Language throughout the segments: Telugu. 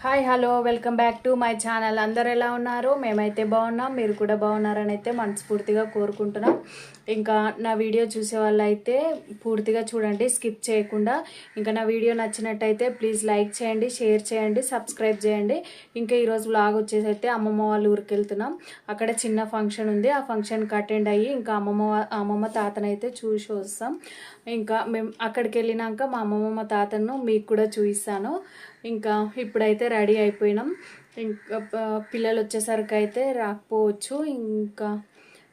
Hi hello welcome back to my channel అందరు ఎలా ఉన్నారు? మేమైతే బాగున్నాం. మీరు కూడా బాగున్నారని అయితే మనస్ఫూర్తిగా కోరుకుంటున్నాం. ఇంకా నా వీడియో చూసే వాళ్ళు అయితే పూర్తిగా చూడండి స్కిప్ చేయకుండా. ఇంకా నా వీడియో నచ్చినట్టయితే ప్లీజ్ లైక్ చేయండి షేర్ చేయండి సబ్స్క్రైబ్ చేయండి. ఇంకా ఈరోజు బ్లాగ్ వచ్చేసి అయితే అమ్మమ్మ వాళ్ళ ఊరికి వెళ్తున్నాం. అక్కడ చిన్న ఫంక్షన్ ఉంది. ఆ ఫంక్షన్కి అటెండ్ అయ్యి ఇంకా అమ్మమ్మ అమ్మమ్మ అమ్మమ్మ తాతనైతే చూసి వస్తాం. ఇంకా మేము అక్కడికి వెళ్ళినాక మా అమ్మమ్మ తాతను మీకు కూడా చూపిస్తాను. ఇంకా ఇప్పుడైతే రెడీ అయిపోయినాం. ఇంకా పిల్లలు వచ్చేసరికి అయితే రాకపోవచ్చు. ఇంకా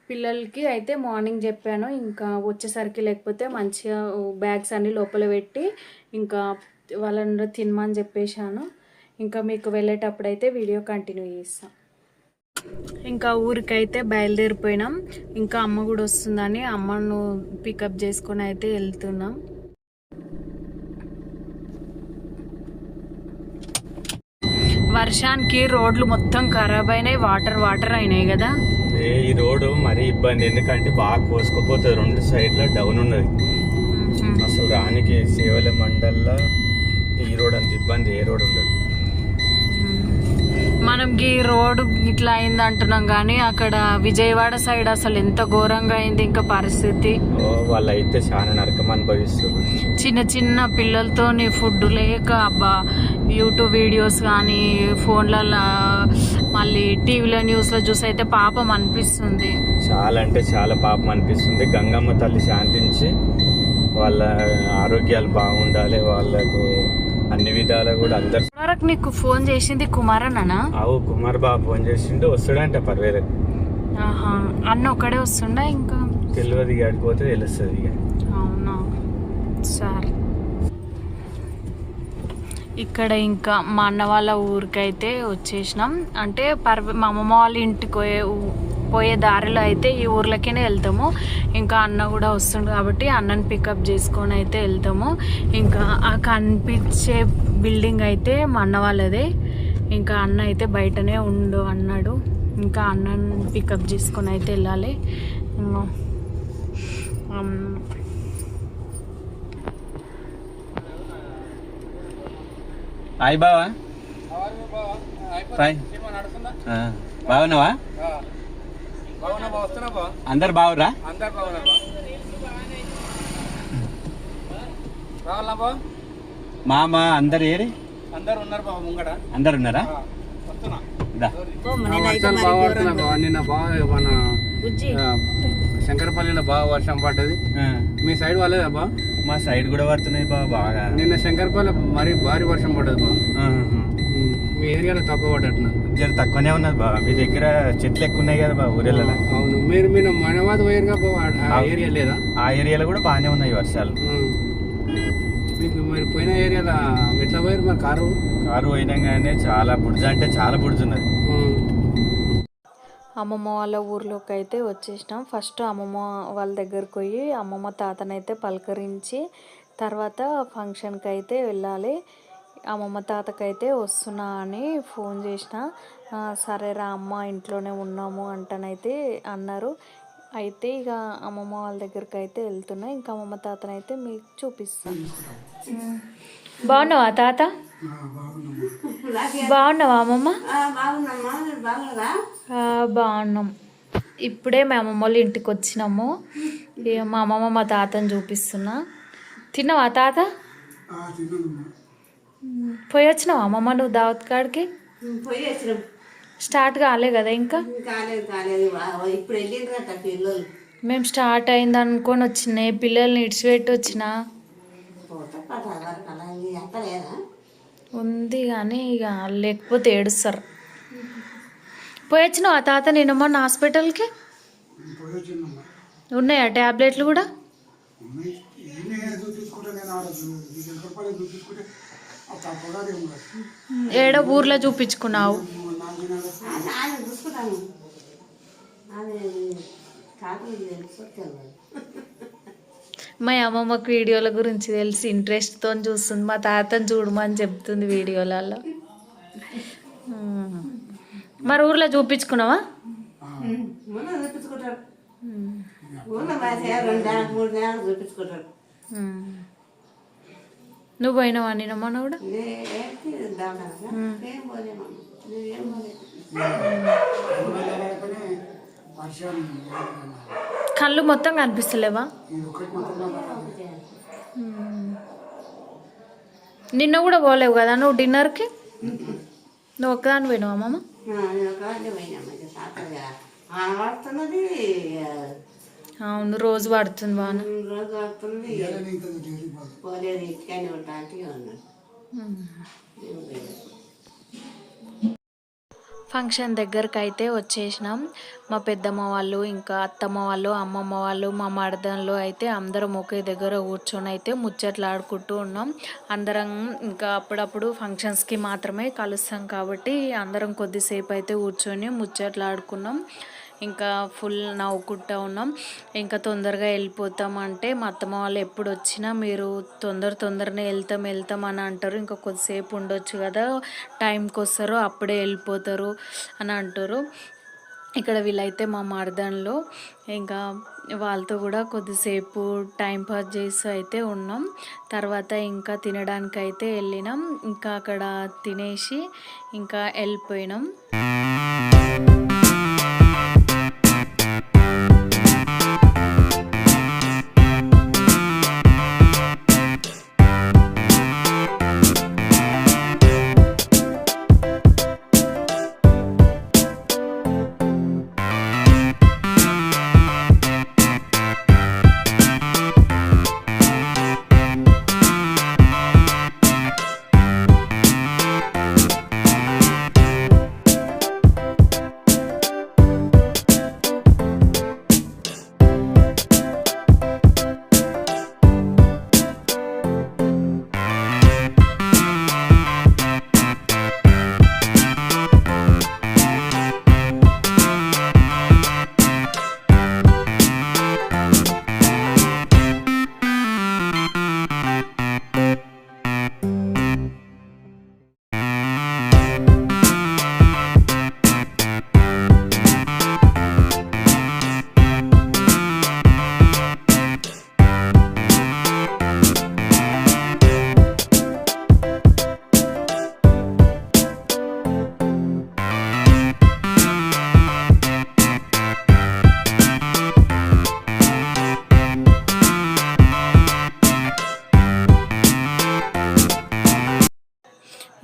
పిల్లలకి అయితే మార్నింగ్ చెప్పాను. ఇంకా వచ్చేసరికి లేకపోతే మంచిగా బ్యాగ్స్ అన్నీ లోపల పెట్టి ఇంకా వాళ్ళని తినమని చెప్పేశాను. ఇంకా మీకు వెళ్ళేటప్పుడు అయితే వీడియో కంటిన్యూ చేస్తాం. ఇంకా ఊరికైతే బయలుదేరిపోయినాం. ఇంకా అమ్మ కూడా వస్తుందని అమ్మను పికప్ చేసుకొని అయితే వెళ్తున్నాం. వర్షానికి రోడ్లు మొత్తం ఖరాబ్ అయినాయి వాటర్ వాటర్ అయినాయి కదా. ఏ ఈ రోడ్డు మరీ ఇబ్బంది. ఎందుకంటే బాగా కోసుకుపోతుంది. రెండు సైడ్ల డౌన్ ఉన్నది. అసలు రానికి సేవల మండల్లో ఈ రోడ్ అంత ఇబ్బంది ఏ రోడ్ ఉండదు. మనం ఈ రోడ్ ఇట్లా అయింది అంటున్నాం కానీ అక్కడ విజయవాడ సైడ్ అసలు ఎంత ఘోరంగా అయింది ఇంకా పరిస్థితి. వాళ్ళైతే చాలా నరకం అనుభవిస్తారు చిన్న చిన్న పిల్లలతోని ఫుడ్ లేక అబ్బా యూట్యూబ్ వీడియోస్ కానీ ఫోన్లలో మళ్ళీ టీవీలో న్యూస్లో చూసి అయితే పాపం అనిపిస్తుంది. చాలా అంటే చాలా పాపం అనిపిస్తుంది. గంగమ్మ తల్లి శాంతించి వాళ్ళ ఆరోగ్యాలు బాగుండాలి వాళ్ళకు అన్ని విధాలు కూడా అందరు వరకు నీకు ఫోన్ చేసింది కుమారనా అవు కుమార్ బాబు ఫోన్ చేసిండు వస్తాడంట ఆహా అన్న ఒక్కడే వస్తుండా ఇంకా? తెలియదు ఇక ఆడిపోతే తెలుస్తుంది ఇక అవునా? సరే. ఇక్కడ ఇంకా మా అన్న వాళ్ళ ఊరికైతే వచ్చేసినాం. అంటే పర్వ మా అమ్మమ్మ వాళ్ళ ఇంటికి పోయే దారిలో అయితే ఈ ఊర్లకేనే వెళ్తాము. ఇంకా అన్న కూడా వస్తుండు కాబట్టి అన్నని పికప్ చేసుకొని అయితే వెళ్తాము. ఇంకా ఆ కనిపించే బిల్డింగ్ అయితే మా అన్న వాళ్ళదే. ఇంకా అన్న అయితే బయటనే ఉండు అన్నాడు. ఇంకా అన్నని పికప్ చేసుకొని అయితే వెళ్ళాలి. హాయ్ బావా. బాగున్నావా బాగున్నా బా వస్తున్నా బా అందరు బాగురా అందరు బాగున్నా బా రావాలా బా మామ అందరు ఏరి? అందరు ఉన్నారు ముంగడ అందరు నిన్న బాగా మన ఆ, శంకరపల్లిలో బాగా వర్షం పడ్డది. ఆ, మీ సైడ్ వాళ్ళేదా బా మా సైడ్ కూడా పడుతున్నాయి బా బాగా. నిన్న శంకరపల్లి మరీ భారీ వర్షం పడ్డది బా ఏరియాలో తక్కువ జర తక్కువనే ఉన్నది బా మీ దగ్గర చెట్లు ఎక్కువ ఉన్నాయి కదా బా ఊరేళ్ళలో. అవును. మీరు మీరు మనవాద పోయారుగా బా ఆ ఏరియా లేదా? ఆ ఏరియాలో కూడా బాగానే ఉన్నాయి వర్షాలు. మీకు మరి పోయిన ఏరియాలో ఎట్లా పోయారు మరి కారు? కారు పోయినాగానే చాలా బుడ్జ అంటే చాలా బుడ్జ ఉన్నది. అమ్మమ్మ వాళ్ళ ఊర్లోకి అయితే వచ్చేసినాం. ఫస్ట్ అమ్మమ్మ వాళ్ళ దగ్గరికి పోయి అమ్మమ్మ తాతనైతే పలకరించి తర్వాత ఫంక్షన్కి అయితే వెళ్ళాలి. అమ్మమ్మ తాతకైతే వస్తున్నా అని ఫోన్ చేసిన. "ఆ, సరే రా అమ్మ ఇంట్లోనే ఉన్నాము అంటనైతే అన్నారు. అయితే ఇక అమ్మమ్మ వాళ్ళ దగ్గరికి అయితే వెళ్తున్నా. ఇంకా అమ్మమ్మ తాతనైతే మీకు చూపిస్తాను బాగున్నావా తాత? బాగున్నావా అమ్మమ్మ? బాగున్నాం. ఇప్పుడే మా అమ్మమ్మ వాళ్ళ ఇంటికి వచ్చినాము. మా అమ్మమ్మ మా తాతని చూపిస్తున్నా. తిన్నావా తాత? పోయి వచ్చినావా? అమ్మమ్మ నువ్వు దావత్ కాడికి? పోయి వచ్చినాం. స్టార్ట్ కాలే కదా ఇంకా? కాలేదు కాలేదు. వా- ఇప్పుడు వెళ్ళిండ్రట పిల్లలు. మేము స్టార్ట్ అయింది అనుకొని వచ్చినాయి పిల్లల్ని ఇడిచిపెట్టి వచ్చిన? ఉంది కానీ ఇక లేకపోతే ఏడుస్తారు. పోయి వచ్చినావా తాత నేను మొన్న హాస్పిటల్కి? ఉన్నాయా ట్యాబ్లెట్లు కూడా? ఏడో ఊర్లో చూపించుకున్నావు. మా అమ్మమ్మకు వీడియోల గురించి తెలిసి ఇంట్రెస్ట్తో చూస్తుంది. మా తాతని చూడమని చెప్తుంది వీడియోలలో. మరి ఊర్లో చూపించుకున్నావా? చూపించుకుంటారు మొన్న మా చేయాలి రెండు నెలలకు మూడు నెలలకు చూపించుకుంటారు ఉమ్. నువ్వు పోయినావా నిన్న మొన్న కూడా కళ్ళు మొత్తం కనిపిస్తలేవా? నిన్న కూడా పోలేవు కదా నువ్వు డిన్నర్కి? నువ్వు ఒక్కదాని పోయినావా మామ? నేను అవును రోజు పడుతుంది వాన. రోజు పడుతుంది పోలేదు ఇంటికని ఫంక్షన్ దగ్గరకు అయితే వచ్చేసినాం. మా పెద్దమ్మ వాళ్ళు ఇంకా అత్తమ్మ వాళ్ళు అమ్మమ్మ వాళ్ళు మా మరదన్లు అయితే అందరం ఒకే దగ్గర కూర్చొని అయితే ముచ్చట్లు ఆడుకుంటూ ఉన్నాం. అందరం ఇంకా అప్పుడప్పుడు ఫంక్షన్స్కి మాత్రమే కలుస్తాం కాబట్టి అందరం కొద్దిసేపు అయితే కూర్చొని ముచ్చట్లు ఆడుకున్నాం. ఇంకా ఫుల్ నవ్వుకుంటూ ఉన్నాం. ఇంకా తొందరగా వెళ్ళిపోతాం అంటే మా అత్తమ్మ వాళ్ళు ఎప్పుడు వచ్చినా మీరు తొందర తొందరనే వెళ్తాం వెళ్తాం అని అంటారు. ఇంకా కొద్దిసేపు ఉండొచ్చు కదా టైంకి వస్తారు అప్పుడే వెళ్ళిపోతారు అని అంటారు. ఇక్కడ వీళ్ళైతే మా మరదన్లో. ఇంకా వాళ్ళతో కూడా కొద్దిసేపు టైం పాస్ చేస్తూ అయితే ఉన్నాం. తర్వాత ఇంకా తినడానికి అయితే వెళ్ళినాం. ఇంకా అక్కడ తినేసి ఇంకా వెళ్ళిపోయినాం.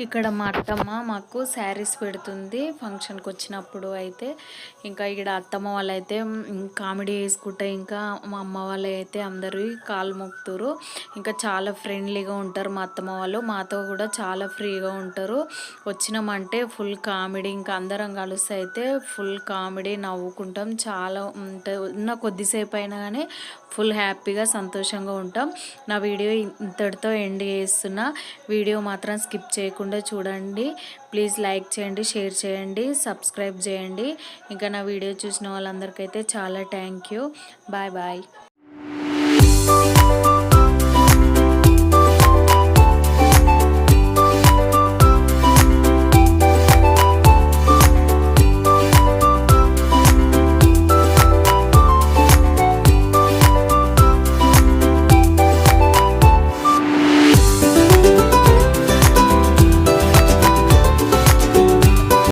ఇక్కడ మా అత్తమ్మ మాకు శారీస్ పెడుతుంది ఫంక్షన్కి వచ్చినప్పుడు అయితే. ఇంకా ఇక్కడ అత్తమ్మ వాళ్ళు అయితే కామెడీ వేసుకుంటే ఇంకా మా అమ్మ వాళ్ళు అయితే అందరూ కాలు మొక్కుతారు ఇంకా చాలా ఫ్రెండ్లీగా ఉంటారు మా అత్తమ్మ వాళ్ళు. మాతో కూడా చాలా ఫ్రీగా ఉంటారు. వచ్చినామంటే ఫుల్ కామెడీ ఇంకా అందరం కలిసి అయితే ఫుల్ కామెడీ నవ్వుకుంటాం. చాలా ఉంటే ఉన్న కొద్దిసేపు అయినా కానీ ఫుల్ హ్యాపీగా సంతోషంగా ఉంటాం. నా వీడియో ఇంతటితో ఎండ్ చేస్తున్నా. వీడియో మాత్రం స్కిప్ చేయకుండా చూడండి. ప్లీజ్ లైక్ చేయండి షేర్ చేయండి సబ్స్క్రైబ్ చేయండి. ఇంకా నా వీడియో చూసిన వాళ్ళందరికైతే చాలా థ్యాంక్ యూ బాయ్ బాయ్